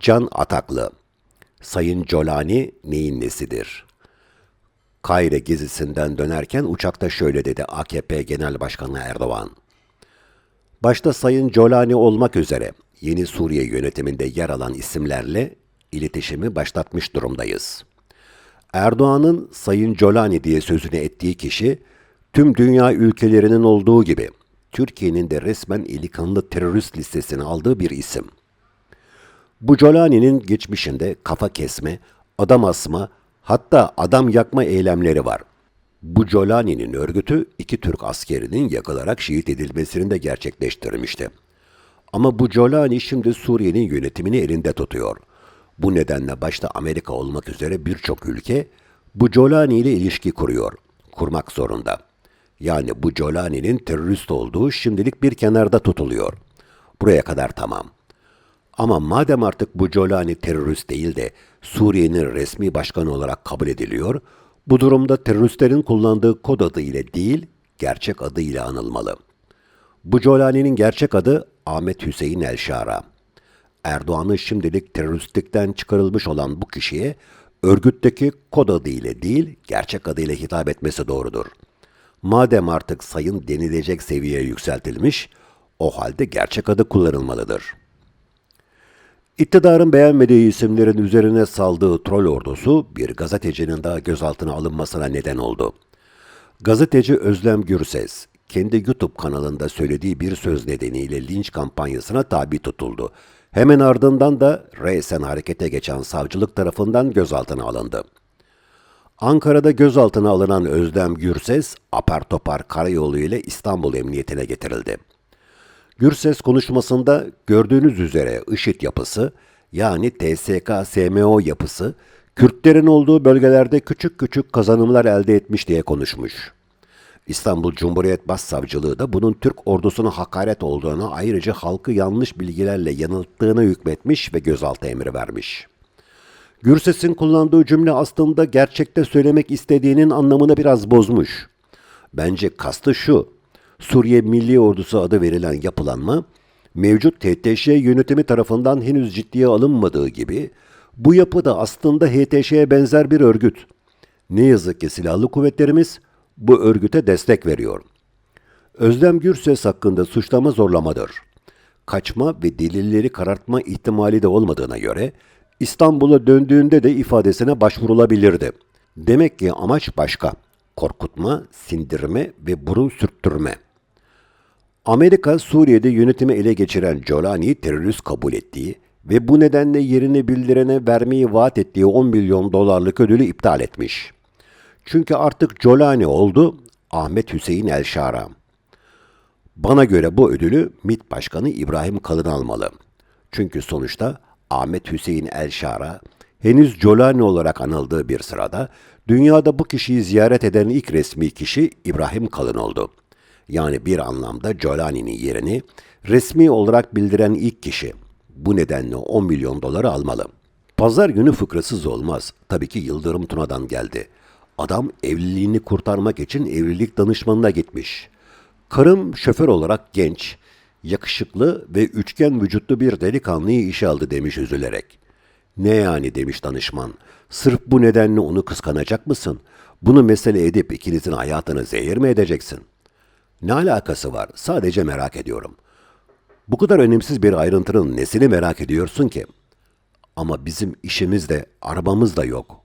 Can Ataklı Sayın Colani neyin nesidir? Kahire gezisinden dönerken uçakta şöyle dedi AKP Genel Başkanı Erdoğan. Başta Sayın Colani olmak üzere yeni Suriye yönetiminde yer alan isimlerle iletişimi başlatmış durumdayız. Erdoğan'ın Sayın Colani diye sözünü ettiği kişi, tüm dünya ülkelerinin olduğu gibi Türkiye'nin de resmen eli kanlı terörist listesine aldığı bir isim. Bu Colani'nin geçmişinde kafa kesme, adam asma, hatta adam yakma eylemleri var. Bu Colani'nin örgütü iki Türk askerinin yakılarak şehit edilmesini de gerçekleştirmişti. Ama bu Colani şimdi Suriye'nin yönetimini elinde tutuyor. Bu nedenle başta Amerika olmak üzere birçok ülke bu Colani ile ilişki kuruyor. Kurmak zorunda. Yani bu Colani'nin terörist olduğu şimdilik bir kenarda tutuluyor. Buraya kadar tamam. Ama madem artık bu Colani terörist değil de Suriye'nin resmi başkanı olarak kabul ediliyor, bu durumda teröristlerin kullandığı kod adı ile değil, gerçek adı ile anılmalı. Bu Colani'nin gerçek adı Ahmet Hüseyin Elşara. Erdoğan'ın şimdilik teröristlikten çıkarılmış olan bu kişiye örgütteki kod adı ile değil, gerçek adıyla hitap etmesi doğrudur. Madem artık sayın denilecek seviyeye yükseltilmiş, o halde gerçek adı kullanılmalıdır.'' İktidarın beğenmediği isimlerin üzerine saldığı troll ordusu bir gazetecinin daha gözaltına alınmasına neden oldu. Gazeteci Özlem Gürses, kendi YouTube kanalında söylediği bir söz nedeniyle linç kampanyasına tabi tutuldu. Hemen ardından da reysen harekete geçen savcılık tarafından gözaltına alındı. Ankara'da gözaltına alınan Özlem Gürses, apar topar karayolu ile İstanbul Emniyetine getirildi. Gürses konuşmasında gördüğünüz üzere IŞİD yapısı yani TSK-SMO yapısı Kürtlerin olduğu bölgelerde küçük küçük kazanımlar elde etmiş diye konuşmuş. İstanbul Cumhuriyet Başsavcılığı da bunun Türk ordusuna hakaret olduğunu ayrıca halkı yanlış bilgilerle yanılttığını hükmetmiş ve gözaltı emri vermiş. Gürses'in kullandığı cümle aslında gerçekte söylemek istediğinin anlamını biraz bozmuş. Bence kastı şu, Suriye Milli Ordusu adı verilen yapılanma, mevcut HTŞ yönetimi tarafından henüz ciddiye alınmadığı gibi, bu yapı da aslında HTŞ'ye benzer bir örgüt. Ne yazık ki silahlı kuvvetlerimiz bu örgüte destek veriyor. Özlem Gürses hakkında suçlama zorlamadır. Kaçma ve delilleri karartma ihtimali de olmadığına göre İstanbul'a döndüğünde de ifadesine başvurulabilirdi. Demek ki amaç başka. Korkutma, sindirme ve burun sürttürme. Amerika Suriye'de yönetimi ele geçiren Jolani'yi terörist kabul ettiği ve bu nedenle yerini bildirene vermeyi vaat ettiği 10 milyon dolarlık ödülü iptal etmiş. Çünkü artık Jolani oldu Ahmet Hüseyin Elşara. Bana göre bu ödülü MİT Başkanı İbrahim Kalın almalı. Çünkü sonuçta Ahmet Hüseyin Elşara henüz Jolani olarak anıldığı bir sırada dünyada bu kişiyi ziyaret eden ilk resmi kişi İbrahim Kalın oldu. Yani bir anlamda Jolani'nin yerini resmi olarak bildiren ilk kişi. Bu nedenle 10 milyon doları almalı. Pazar günü fıkrasız olmaz. Tabii ki Yıldırım Tuna'dan geldi. Adam evliliğini kurtarmak için evlilik danışmanına gitmiş. Karım şoför olarak genç, yakışıklı ve üçgen vücutlu bir delikanlıyı işe aldı demiş üzülerek. Ne yani demiş danışman. Sırf bu nedenle onu kıskanacak mısın? Bunu mesele edip ikinizin hayatını zehir mi edeceksin? Ne alakası var? Sadece merak ediyorum. Bu kadar önemsiz bir ayrıntının nesini merak ediyorsun ki? Ama bizim işimiz de arabamız da yok.